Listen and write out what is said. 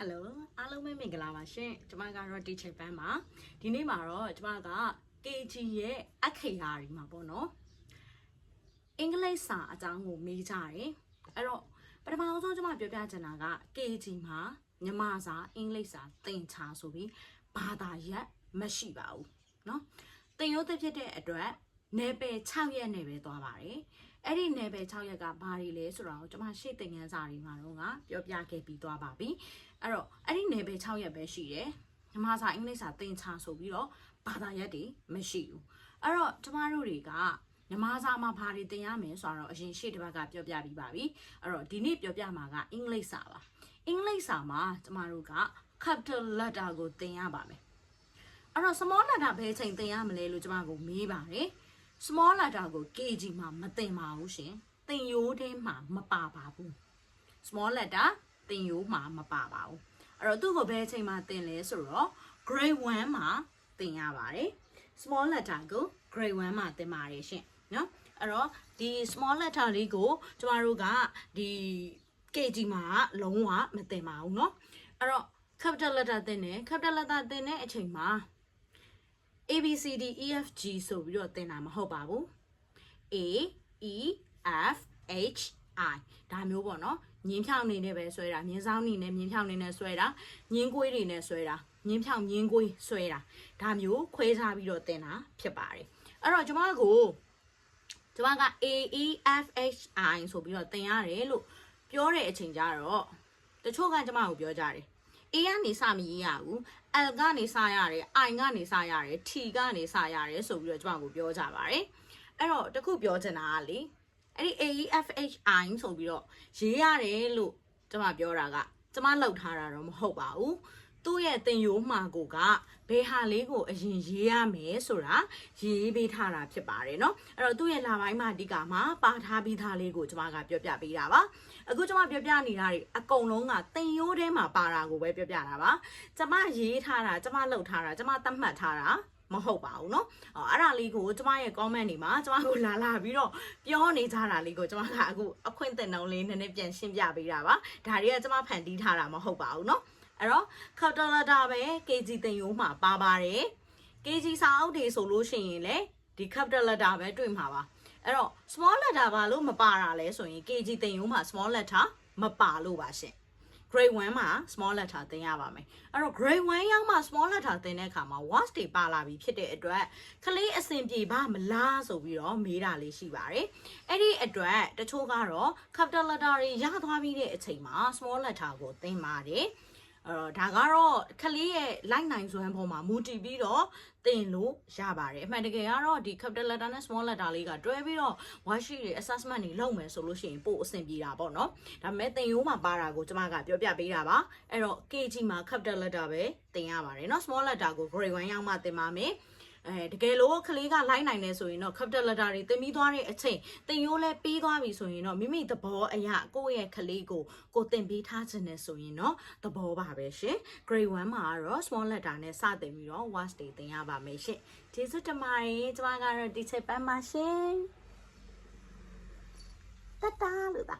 ဟယ်လိုအားလုံးပဲမင်္ဂလာပါရှင်ကျမကတော့ teacher ပန်းပါဒီနေ့မှာတော့ကျမက KG ရဲ့အခရာတွေမှာပေါ့နော်အင်္ဂလိပ်စာအကြောင်းကိုမေးကြတယ်အဲ့တော့ပထမဆုံးကျမပြောပြချင်တာက KG မှာမြန်မာစာအင်္ဂလိပ်စာသင်ချာဆိုပြီးဘာသာရပ်မရှိပါဘူးเนาะသင်ရိုးသစ်ဖြစ်တဲ့အတွက် နယ်ပယ်6ရက်နဲ့ပဲသွားပါတယ်အဲ့ဒီနယ်ပယ်6ရက်ကဘာတွေလဲဆိုတော့ကျွန်မရှေ့သင်ခန်းစာတွေမှာတော့ကပြောပြခဲ့ပြီးသွားပါပြီအဲ့တော့အဲ့ဒီနယ်ပယ်6ရက်ပဲရှိတယ်မြန်မာစာအင်္ဂလိပ်စာသင်ချာဆိုပြီးတော့ဘာသာရပ်တွေမရှိဘူးအဲ့တော့ကျမတို့တွေကမြန်မာစာမှာဘာတွေသင်ရမယ်ဆိုတော့အရင်ရှေ့တစ်ပတ်ကပြောပြပြီးပါပြီအဲ့တော့ဒီနေ့ပြောပြမှာကအင်္ဂလိပ်စာပါအင်္ဂလိပ်စာမှာကျမတို့က capital letter ကိုသင်ရပါမယ်အဲ့တော့ small letter ဘယ်ချိန်သင်ရမလဲလို့ကျမကိုမေးပါတယ် small letter ကို kg မှာမသင်ပါဘူးရှင်သင်ရိုးထဲမှာမပါပါဘူး small letter သင်ရိုးမှာမပါပါဘူးအဲ့တော့သူ့ကိုဘယ်အချိန်မှာသင်လဲဆိုတော့ grade 1မှာသင်ရပါတယ် small letter ကို grade 1မှာသင်ပါတယ်ရှင်နော်အဲ့တော့ဒီ small letter လေးကိုကျမတို့ကဒီ kg မှာလုံးဝမသင်ပါဘူးเนาะအဲ့တော့ capital letter သင်တယ် capital letter သင်တဲ့အချိန်မှာ A B C D E F G ဆိုပြီးတော့သင်တာမဟုတ်ပါဘူး A E F H I ဒါမျိုးပေါ့နော်ညင်းဖြောင်းနေနဲ့ပဲဆွဲတာမြင်းဆောင်နေနဲ့မြင်းဖြောင်းနေနဲ့ဆွဲတာညင်းကွေးတွေနဲ့ဆွဲတာညင်းဖြောင်းညင်းကွေးဆွဲတာဒါမျိုးခွဲခြားပြီးတော့သင်တာဖြစ်ပါတယ်အဲ့တော့ကျွန်မကိုကျွန်မက A E F H I ဆိုပြီးတော့သင်ရတယ်လို့ပြောတဲ့အချိန်ကျတော့တချို့ကကျွန်မကိုပြောကြတယ် A ကနေစမရေးရဘူး L ကနေစရတယ် I ကနေစရတယ် T ကနေစရတယ်ဆိုပြီးတော့ကျွန်မကိုပြောကြပါတယ်အဲ့တော့တခုပြောချင်တာကလေအဲ့ဒီ AEFHI ဆိုပြီးတော့ရေးရတယ်လို့ကျွန်မပြောတာကကျွန်မလောက်ထားတာတော့မဟုတ်ပါဘူး သူ့ရဲ့တင်ယိုးမှာကိုကဘယ်ဟာလေးကိုအရင်ရေးရမယ်ဆိုတာရေးပေးထားတာဖြစ်ပါတယ်เนาะအဲ့တော့သူ့ရဲ့လာပိုင်းမှာအဓိကမှာပါထားပြီးသားလေးကိုကျွန်မကပြောပြပေးတာပါအခုကျွန်မပြောပြနေတာတွေအကုန်လုံးကတင်ယိုးထဲမှာပါတာကိုပဲပြောပြတာပါကျွန်မရေးထားတာကျွန်မလှုပ်ထားတာကျွန်မသတ်မှတ်ထားတာမဟုတ်ပါဘူးเนาะအဲ့ဒါလေးကိုကျမရဲ့ comment တွေမှာကျမကိုလာလာပြီးတော့ပြောနေကြတာလေးကိုကျမကအခုအခွင့်အရေးနှုံးလေးနည်းနည်းပြန်ရှင်းပြပေးတာပါဒါတွေကကျမဖန်တီးထားတာမဟုတ်ပါဘူးเนาะ အဲ့တော့ capital letter ပဲ kg တင်ယိုးမှာပါပါတယ် kg စာအုပ်တွေဆိုလို့ရှိရင်လေဒီ capital letter ပဲတွေ့မှာပါအဲ့တော့ small letter ဘာလို့မပါတာလဲဆိုရင် kg တင်ယိုးမှာ small letter မပါလို့ပါရှင် grade 1မှာ small letter သင်ရပါမယ်အဲ့တော့ grade 1ရောက်မှ small letter သင်တဲ့အခါမှာ words တွေပါလာပြီဖြစ်တဲ့အတွက်ကလေးအဆင်ပြေပါမလားဆိုပြီးတော့မေးတာလေးရှိပါတယ်အဲ့ဒီအတွက်တချို့ကတော့ capital letter တွေရသွားပြီးတဲ့အချိန်မှာ small letter ကိုသင်ပါတယ် အဲ့တော့ဒါကတော့ကလေးရဲ့ line နိုင်စွမ်းပေါ်မှာမူတည်ပြီးတော့သင်လို့ရပါတယ်အမှန်တကယ်ကတော့ဒီ capital letter နဲ့ small letter လေးကတွဲပြီးတော့ worksheet တွေ assessment တွေလုပ်မယ်ဆိုလို့ရှိရင်ပို့အဆင်ပြေတာပေါ့နော်ဒါပေမဲ့သင်ရိုးမှာပါတာကိုကျွန်မကပြောပြပေးတာပါအဲ့တော့ KG မှာ capital letter ပဲသင်ရပါတယ်เนาะ small letter ကို grade 1ရောက်မှသင်ပါမယ် အဲတကယ်လို့ကလေးကလိုက်နိုင်နေဆိုရင်တော့ capital letter တွေသင်ပြီးသွားတဲ့အချိန်သင်ရိုးလဲပြီးသွားပြီဆိုရင်တော့မိမိသဘောအရာကိုယ့်ရဲ့ကလေးကိုကိုသင်ပေးထားခြင်းနဲ့ဆိုရင်တော့သဘောပါပဲရှင် grade 1မှာကတော့ small letter နဲ့စတင်ပြီးတော့ words တွေသင်ရပါမယ်ရှင်ကျေးဇူးတင်ပါတယ်ကျွန်မကတော့ teacher ပန်းပါရှင်တတားလို့တာ